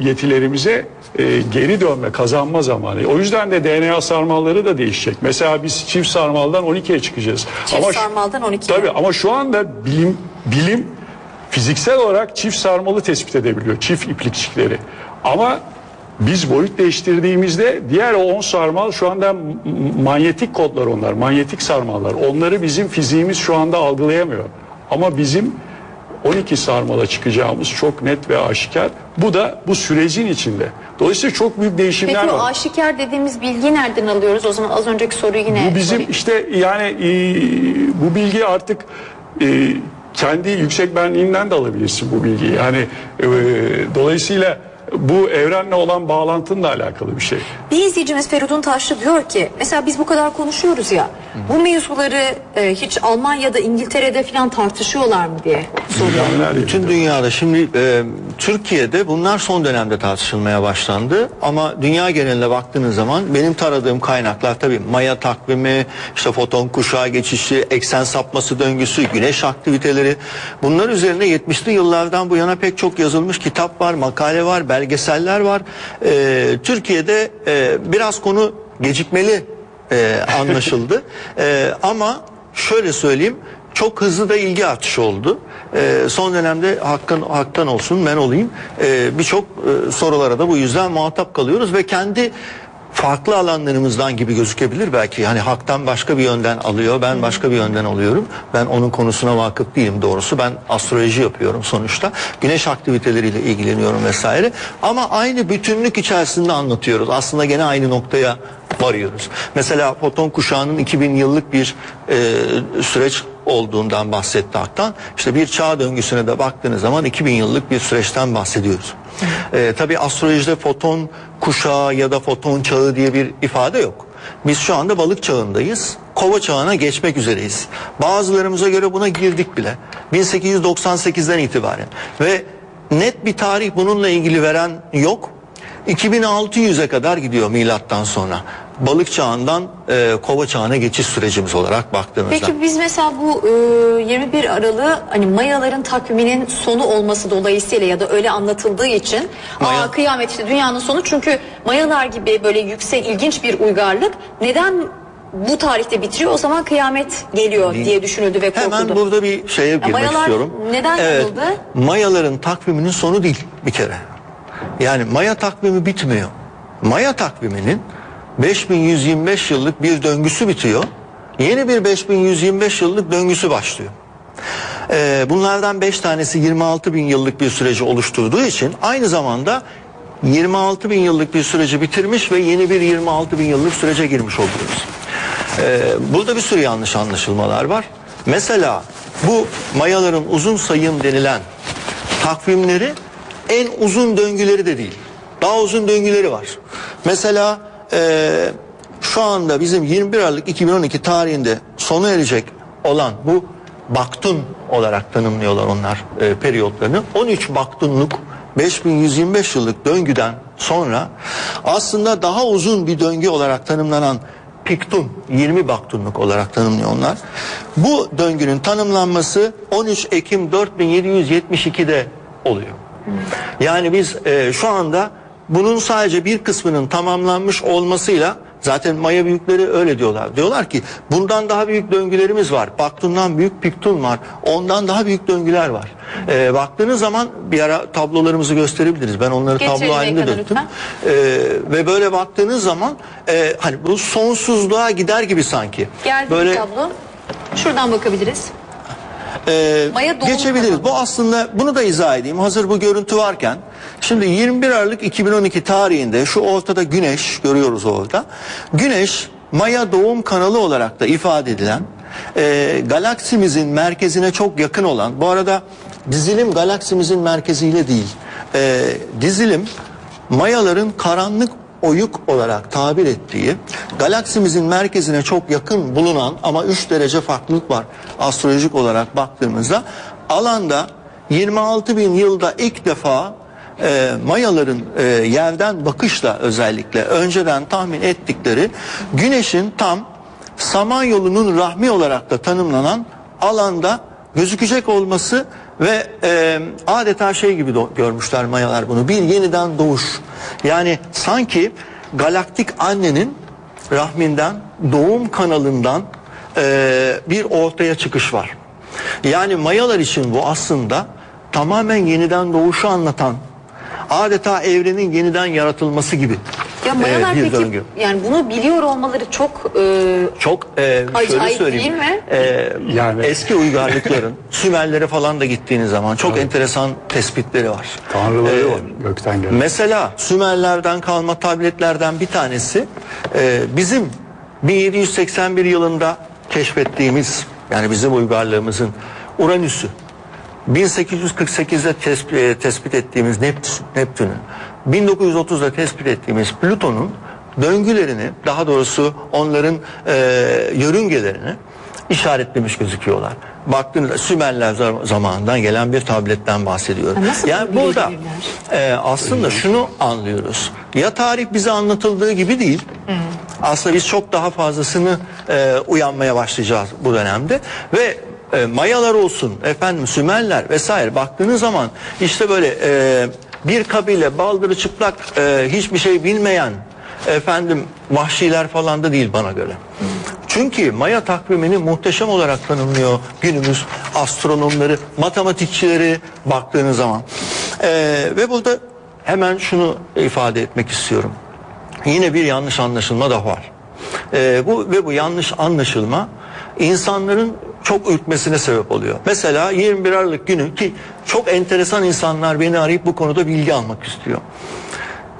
yetilerimize e, geri dönme, kazanma zamanı. O yüzden de DNA sarmalları da değişecek. Mesela biz çift sarmaldan 12'ye çıkacağız. Çift şu- sarmaldan 12'ye. Tabii ama şu anda bilim bilim fiziksel olarak çift sarmalı tespit edebiliyor. Çift iplikçikleri. Ama biz boyut değiştirdiğimizde diğer o 10 sarmal şu anda manyetik kodlar onlar. Manyetik sarmallar. Onları bizim fiziğimiz şu anda algılayamıyor. Ama bizim 12 sarmala çıkacağımız çok net ve aşikar. Bu da bu sürecin içinde. Dolayısıyla çok büyük değişimler Peki o var. aşikar dediğimiz bilgi nereden alıyoruz? O zaman az önceki soruyu yine Bu bizim sorayım. işte yani e, bu bilgi artık e, kendi yüksek benliğinden de alabilirsin bu bilgiyi. Yani e, dolayısıyla bu evrenle olan bağlantınla alakalı bir şey. Bir izleyicimiz Feridun Taşlı diyor ki mesela biz bu kadar konuşuyoruz ya bu mevzuları e, hiç Almanya'da İngiltere'de falan tartışıyorlar mı diye soruyor. Dünyanın her yerinde. Bütün dünyada şimdi e, Türkiye'de bunlar son dönemde tartışılmaya başlandı ama dünya geneline baktığınız zaman benim taradığım kaynaklar tabii Maya takvimi, işte foton kuşağı geçişi, eksen sapması döngüsü, güneş aktiviteleri bunlar üzerine 70'li yıllardan bu yana pek çok yazılmış kitap var, makale var, belgeseller var. E, Türkiye'de e, biraz konu gecikmeli e, anlaşıldı E, ama şöyle söyleyeyim çok hızlı da ilgi artışı oldu. Ee, son dönemde hakkın haktan olsun ben olayım. Ee, Birçok e, sorulara da bu yüzden muhatap kalıyoruz ve kendi farklı alanlarımızdan gibi gözükebilir belki. Hani haktan başka bir yönden alıyor, ben başka bir yönden alıyorum. Ben onun konusuna vakıf değilim doğrusu. Ben astroloji yapıyorum sonuçta. Güneş aktiviteleriyle ilgileniyorum vesaire. Ama aynı bütünlük içerisinde anlatıyoruz. Aslında gene aynı noktaya varıyoruz. Mesela foton kuşağının 2000 yıllık bir e, süreç olduğundan bahsetti Haktan. İşte bir çağ döngüsüne de baktığınız zaman 2000 yıllık bir süreçten bahsediyoruz. E, tabii astrolojide foton kuşağı ya da foton çağı diye bir ifade yok. Biz şu anda balık çağındayız. Kova çağına geçmek üzereyiz. Bazılarımıza göre buna girdik bile. 1898'den itibaren. Ve net bir tarih bununla ilgili veren yok. 2600'e kadar gidiyor milattan sonra. Balık çağından e, kova çağına geçiş sürecimiz olarak baktığımızda. Peki biz mesela bu e, 21 Aralık'ı hani Mayaların takviminin sonu olması dolayısıyla ya da öyle anlatıldığı için Maya- aa kıyamet işte dünyanın sonu çünkü Mayalar gibi böyle yüksek ilginç bir uygarlık neden bu tarihte bitiriyor o zaman kıyamet geliyor diye düşünüldü ve korkuldu. Hemen burada bir şeye girmek Mayalar istiyorum. neden yanıldı? Mayaların takviminin sonu değil bir kere. Yani Maya takvimi bitmiyor. Maya takviminin 5125 yıllık bir döngüsü bitiyor. Yeni bir 5125 yıllık döngüsü başlıyor. Ee, bunlardan 5 tanesi 26 bin yıllık bir süreci oluşturduğu için aynı zamanda 26 bin yıllık bir süreci bitirmiş ve yeni bir 26 bin yıllık sürece girmiş oluyoruz. Ee, burada bir sürü yanlış anlaşılmalar var. Mesela bu mayaların uzun sayım denilen takvimleri en uzun döngüleri de değil. Daha uzun döngüleri var. Mesela e, şu anda bizim 21 Aralık 2012 tarihinde sona erecek olan bu baktun olarak tanımlıyorlar onlar e, periyotlarını. 13 baktunluk 5125 yıllık döngüden sonra aslında daha uzun bir döngü olarak tanımlanan Piktun 20 baktunluk olarak tanımlıyor onlar. Bu döngünün tanımlanması 13 Ekim 4772'de oluyor. Yani biz e, şu anda bunun sadece bir kısmının tamamlanmış olmasıyla zaten Maya büyükleri öyle diyorlar. Diyorlar ki bundan daha büyük döngülerimiz var. Baktundan büyük Piktun var. Ondan daha büyük döngüler var. E, baktığınız zaman bir ara tablolarımızı gösterebiliriz. Ben onları Getirelim tablo halinde döktüm. E, ve böyle baktığınız zaman e, hani bu sonsuzluğa gider gibi sanki. Geldi böyle tablo. Şuradan bakabiliriz. Ee, Maya geçebiliriz. Bu aslında bunu da izah edeyim. Hazır bu görüntü varken. Şimdi 21 Aralık 2012 tarihinde şu ortada güneş görüyoruz orada. Güneş Maya doğum kanalı olarak da ifade edilen e, galaksimizin merkezine çok yakın olan bu arada dizilim galaksimizin merkeziyle değil. E, dizilim Mayaların karanlık oyuk olarak tabir ettiği galaksimizin merkezine çok yakın bulunan ama 3 derece farklılık var astrolojik olarak baktığımızda alanda 26 bin yılda ilk defa e, Mayaların e, yerden bakışla özellikle önceden tahmin ettikleri güneşin tam Samanyolu'nun rahmi olarak da tanımlanan alanda gözükecek olması Ve e, adeta şey gibi görmüşler Mayalar bunu. Bir yeniden doğuş. Yani sanki galaktik annenin rahminden, doğum kanalından e, bir ortaya çıkış var. Yani Mayalar için bu aslında tamamen yeniden doğuşu anlatan adeta evrenin yeniden yaratılması gibi Ya mayalar bir peki döngü. yani bunu biliyor olmaları çok e, Çok e, şöyle Acayip söyleyeyim. değil mi? e, Yani- eski uygarlıkların Sümerlere falan da gittiğiniz zaman çok enteresan tespitleri var. Tanrıları E, var gökten gelen. Mesela Sümerlerden kalma tabletlerden bir tanesi e, bizim 1781 yılında keşfettiğimiz yani bizim uygarlığımızın Uranüs'ü 1848'de tespit, e, tespit ettiğimiz Nept- Neptün'ü 1930'da tespit ettiğimiz Plüton'un döngülerini daha doğrusu onların e, yörüngelerini işaretlemiş gözüküyorlar. Baktığınızda Sümerler zam- zamanından gelen bir tabletten bahsediyorum. Nasıl yani burada e, aslında şunu anlıyoruz. Ya tarih bize anlatıldığı gibi değil. Aslında biz çok daha fazlasını e, uyanmaya başlayacağız bu dönemde ve e, Mayalar olsun, efendim Sümerler vesaire baktığınız zaman işte böyle e, bir kabile baldırı çıplak e, hiçbir şey bilmeyen efendim vahşiler falan da değil bana göre. Çünkü Maya takvimini muhteşem olarak tanımlıyor günümüz astronomları, matematikçileri baktığınız zaman. Ee, ve burada hemen şunu ifade etmek istiyorum. Yine bir yanlış anlaşılma da var. Ee, bu ve bu yanlış anlaşılma insanların çok ürkmesine sebep oluyor. Mesela 21 Aralık günü ki çok enteresan insanlar beni arayıp bu konuda bilgi almak istiyor.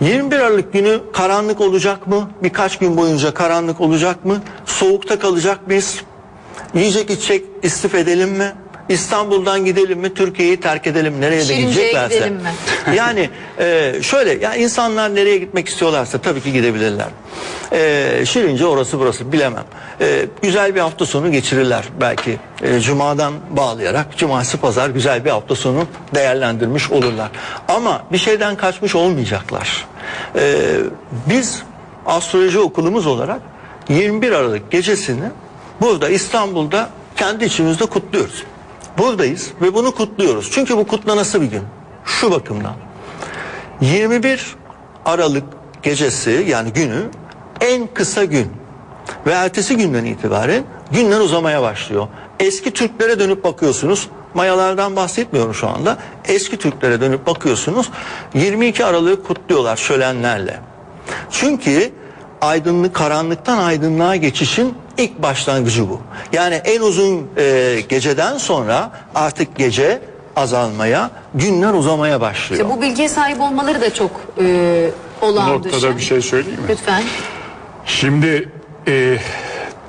21 Aralık günü karanlık olacak mı? Birkaç gün boyunca karanlık olacak mı? Soğukta kalacak mıyız? Yiyecek içecek istif edelim mi? İstanbul'dan gidelim mi? Türkiye'yi terk edelim. Nereye de Şirince'ye gideceklerse. gidelim mi? yani e, şöyle ya insanlar nereye gitmek istiyorlarsa tabii ki gidebilirler. E, Şirince orası burası bilemem. E, güzel bir hafta sonu geçirirler belki. E, Cuma'dan bağlayarak cumartesi pazar güzel bir hafta sonu değerlendirmiş olurlar. Ama bir şeyden kaçmış olmayacaklar. E, biz astroloji okulumuz olarak 21 Aralık gecesini burada İstanbul'da kendi içimizde kutluyoruz. Buradayız ve bunu kutluyoruz. Çünkü bu kutlanası bir gün. Şu bakımdan. 21 Aralık gecesi yani günü en kısa gün ve ertesi günden itibaren günler uzamaya başlıyor. Eski Türklere dönüp bakıyorsunuz. Mayalardan bahsetmiyorum şu anda. Eski Türklere dönüp bakıyorsunuz. 22 Aralık'ı kutluyorlar şölenlerle. Çünkü aydınlık karanlıktan aydınlığa geçişin ilk başlangıcı bu. Yani en uzun e, geceden sonra artık gece azalmaya, günler uzamaya başlıyor. İşte bu bilgiye sahip olmaları da çok e, Bu olağan noktada dışı. bir şey söyleyeyim mi? Lütfen. Şimdi e,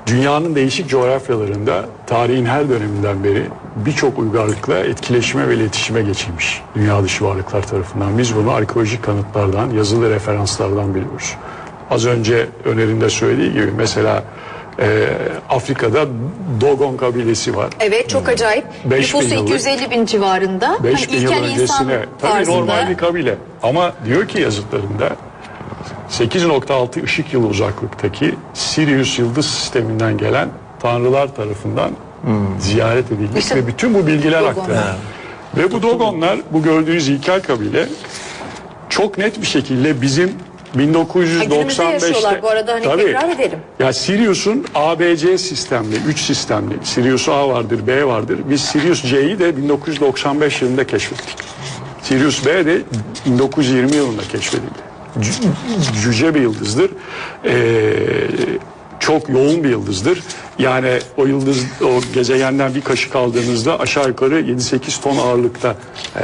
dünyanın değişik coğrafyalarında tarihin her döneminden beri birçok uygarlıkla etkileşime ve iletişime geçilmiş dünya dışı varlıklar tarafından. Biz bunu arkeolojik kanıtlardan, yazılı referanslardan biliyoruz. Az önce önerinde söylediği gibi mesela e, Afrika'da Dogon kabilesi var. Evet çok acayip. Beş bin Nüfusu yıllık. 250 bin civarında. 5 bin hani yıl ilkel insan öncesine tabii normal bir kabile ama diyor ki yazıtlarında 8.6 ışık yılı uzaklıktaki Sirius yıldız sisteminden gelen tanrılar tarafından ziyaret edilmiş İşte ve bütün bu bilgiler aktarılmış. Ve bu Dogonlar bu gördüğünüz ilkel kabile çok net bir şekilde bizim Ha, günümüzde 1995'te yaşıyorlar bu arada, hani tekrar edelim. Ya Sirius'un ABC sistemli, 3 sistemli. Sirius A vardır, B vardır. Biz Sirius C'yi de 1995 yılında keşfettik. Sirius B de 1920 yılında keşfedildi. Cüce bir yıldızdır. Ee, çok yoğun bir yıldızdır. Yani o yıldız, o gezegenden bir kaşık aldığınızda aşağı yukarı 7-8 ton ağırlıkta. Ee,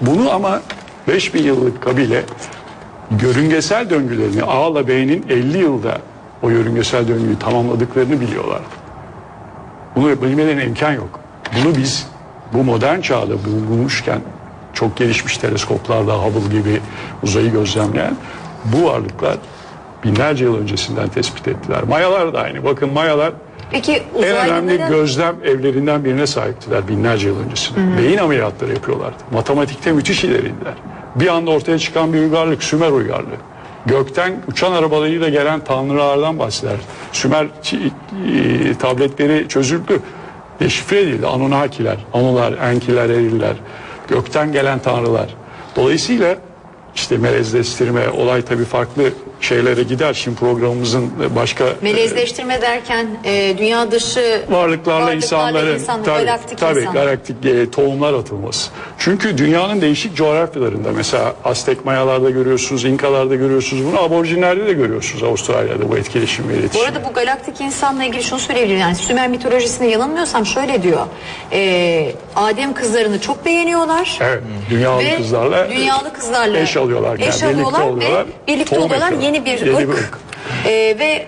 bunu ama 5000 yıllık kabile yörüngesel döngülerini A ile B'nin 50 yılda o yörüngesel döngüyü tamamladıklarını biliyorlar. Bunu bilmelerine imkan yok. Bunu biz bu modern çağda bulmuşken çok gelişmiş teleskoplarda Hubble gibi uzayı gözlemleyen bu varlıklar binlerce yıl öncesinden tespit ettiler. Mayalar da aynı. Bakın Mayalar Peki en önemli gözlem evlerinden birine sahiptiler binlerce yıl öncesinde. Beyin ameliyatları yapıyorlardı. Matematikte müthiş ileriydiler. Bir anda ortaya çıkan bir uygarlık Sümer uygarlığı. Gökten uçan arabalarıyla gelen tanrılardan bahseder. Sümer e, tabletleri çözüldü. deşifre edildi. Anunnakiler, Anular, Enkiler, Eriller, gökten gelen tanrılar. Dolayısıyla işte melezleştirme olay tabii farklı şeylere gider. Şimdi programımızın başka Melezleştirme derken e, dünya dışı varlıklarla insanların insanlar, tabii, galaktik tabii, insanlar. galaktik e, tohumlar atılması. Çünkü dünyanın değişik coğrafyalarında mesela Aztek Mayalarda görüyorsunuz, İnkalarda görüyorsunuz bunu, aborjinlerde de görüyorsunuz Avustralya'da bu etkileşim ve Bu iletişim. arada bu galaktik insanla ilgili şunu söyleyebilirim. Yani Sümer mitolojisinde yanılmıyorsam şöyle diyor. E, Adem kızlarını çok beğeniyorlar. Evet, dünyalı kızlarla dünyalı kızlarla eş alıyorlar. Yani eş birlikte alıyorlar oluyorlar, ve birlikte tohum oluyorlar. Yeni bir Yeni ırk. bir ırk. Ee, ve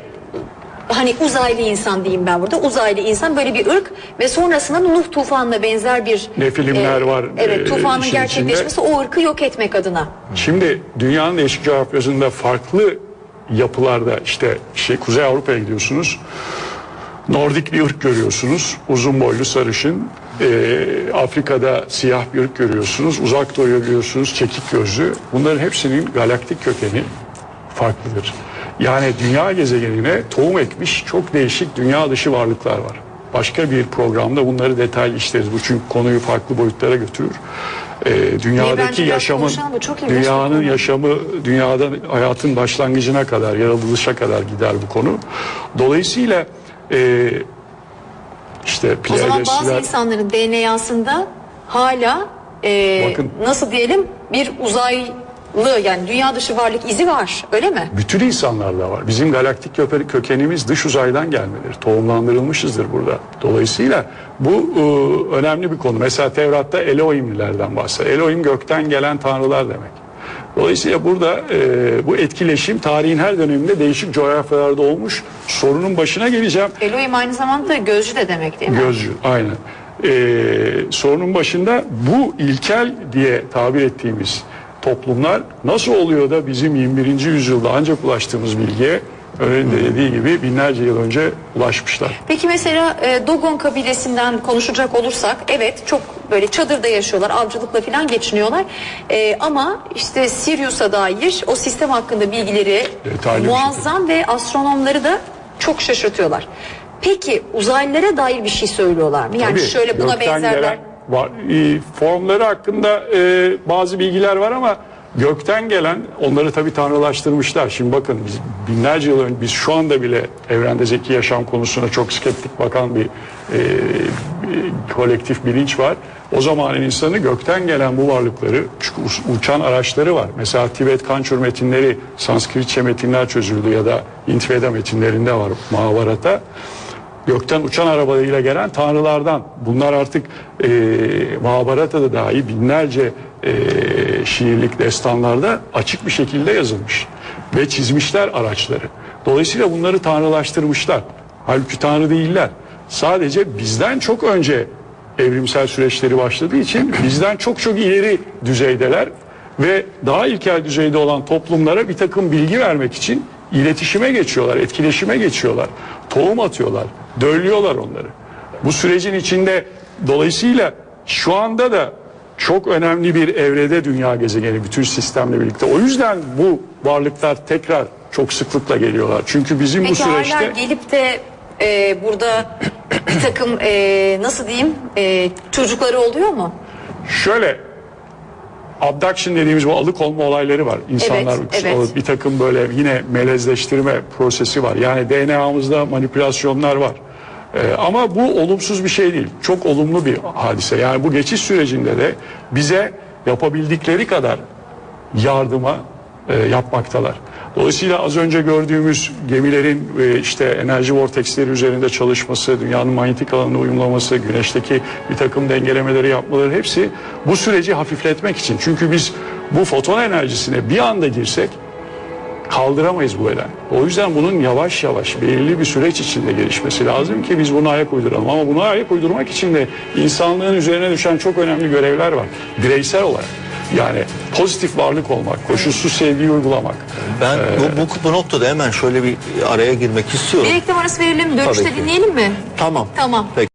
hani uzaylı insan diyeyim ben burada. Uzaylı insan böyle bir ırk ve sonrasında Nuh tufanına benzer bir Nefilimler var, Evet, e, tufanın işin gerçekleşmesi o ırkı yok etmek adına. Şimdi dünyanın değişik coğrafyasında farklı yapılarda işte şey Kuzey Avrupa'ya gidiyorsunuz. Nordik bir ırk görüyorsunuz. Uzun boylu sarışın. Ee, Afrika'da siyah bir ırk görüyorsunuz. Uzak doğuya görüyorsunuz çekik gözlü. Bunların hepsinin galaktik kökeni farklıdır. Yani dünya gezegenine tohum ekmiş çok değişik dünya dışı varlıklar var. Başka bir programda bunları detaylı işleriz. Bu çünkü konuyu farklı boyutlara götürür. Ee, dünyadaki yaşamın, dünyanın yaşamı, dünyada hayatın başlangıcına kadar, yaratılışa kadar gider bu konu. Dolayısıyla e, işte O zaman bazı insanların DNA'sında hala e, Bakın. nasıl diyelim bir uzaylı yani dünya dışı varlık izi var öyle mi? bütün insanlarda var. Bizim galaktik kökenimiz dış uzaydan gelmedir. Tohumlandırılmışızdır burada. Dolayısıyla bu e, önemli bir konu. Mesela Tevrat'ta Elohimlilerden bahseder. Elohim gökten gelen tanrılar demek. Dolayısıyla burada e, bu etkileşim tarihin her döneminde değişik coğrafyalarda olmuş. Sorunun başına geleceğim. Elohim aynı zamanda gözcü de demek değil mi? Gözcü, aynen. Ee, sorunun başında bu ilkel diye tabir ettiğimiz toplumlar nasıl oluyor da bizim 21. yüzyılda ancak ulaştığımız bilgiye Öğrenin de dediği gibi binlerce yıl önce ulaşmışlar. Peki mesela e, Dogon kabilesinden konuşacak olursak evet çok böyle çadırda yaşıyorlar avcılıkla falan geçiniyorlar E, ama işte Sirius'a dair o sistem hakkında bilgileri Detaylı bir muazzam ve astronomları da çok şaşırtıyorlar. Peki uzaylılara dair bir şey söylüyorlar mı? Yani Tabii, şöyle buna gökten benzerler. gelen var. E, formları hakkında e, bazı bilgiler var ama gökten gelen onları tabii tanrılaştırmışlar. Şimdi bakın biz binlerce yıl önce biz şu anda bile evrende zeki yaşam konusuna çok skeptik bakan bir, e, bir kolektif bilinç var. O zamanın insanı gökten gelen bu varlıkları uçan araçları var. Mesela Tibet Kançur metinleri Sanskritçe metinler çözüldü ya da Intveda metinlerinde var Mahabharata gökten uçan arabalarıyla gelen tanrılardan. Bunlar artık e, Mahabharata'da dahi binlerce e, şiirlik destanlarda açık bir şekilde yazılmış. Ve çizmişler araçları. Dolayısıyla bunları tanrılaştırmışlar. Halbuki tanrı değiller. Sadece bizden çok önce evrimsel süreçleri başladığı için bizden çok çok ileri düzeydeler ve daha ilkel düzeyde olan toplumlara bir takım bilgi vermek için iletişime geçiyorlar, etkileşime geçiyorlar, tohum atıyorlar, döllüyorlar onları. Bu sürecin içinde dolayısıyla şu anda da çok önemli bir evrede dünya gezegeni bütün sistemle birlikte. O yüzden bu varlıklar tekrar çok sıklıkla geliyorlar. Çünkü bizim bu Peki hala süreçte gelip de e, burada bir takım e, nasıl diyeyim e, çocukları oluyor mu? Şöyle abduction dediğimiz bu alıkonma olayları var. İnsanlar Evet, evet. bir takım böyle yine melezleştirme prosesi var. Yani DNA'mızda manipülasyonlar var. Ee, ama bu olumsuz bir şey değil. Çok olumlu bir hadise. Yani bu geçiş sürecinde de bize yapabildikleri kadar yardıma e, yapmaktalar. Dolayısıyla az önce gördüğümüz gemilerin e, işte enerji vorteksleri üzerinde çalışması, dünyanın manyetik alanına uyumlaması, güneşteki bir takım dengelemeleri yapmaları hepsi bu süreci hafifletmek için. Çünkü biz bu foton enerjisine bir anda girsek kaldıramayız bu beden. O yüzden bunun yavaş yavaş belirli bir süreç içinde gelişmesi lazım ki biz buna ayak uyduralım. Ama buna ayak uydurmak için de insanlığın üzerine düşen çok önemli görevler var. Bireysel olarak. Yani pozitif varlık olmak, koşulsuz sevgiyi uygulamak. Ben bu, bu, bu noktada hemen şöyle bir araya girmek istiyorum. Bir reklam arası verelim Tabii dönüşte ki. dinleyelim mi? Tamam. Tamam. Peki.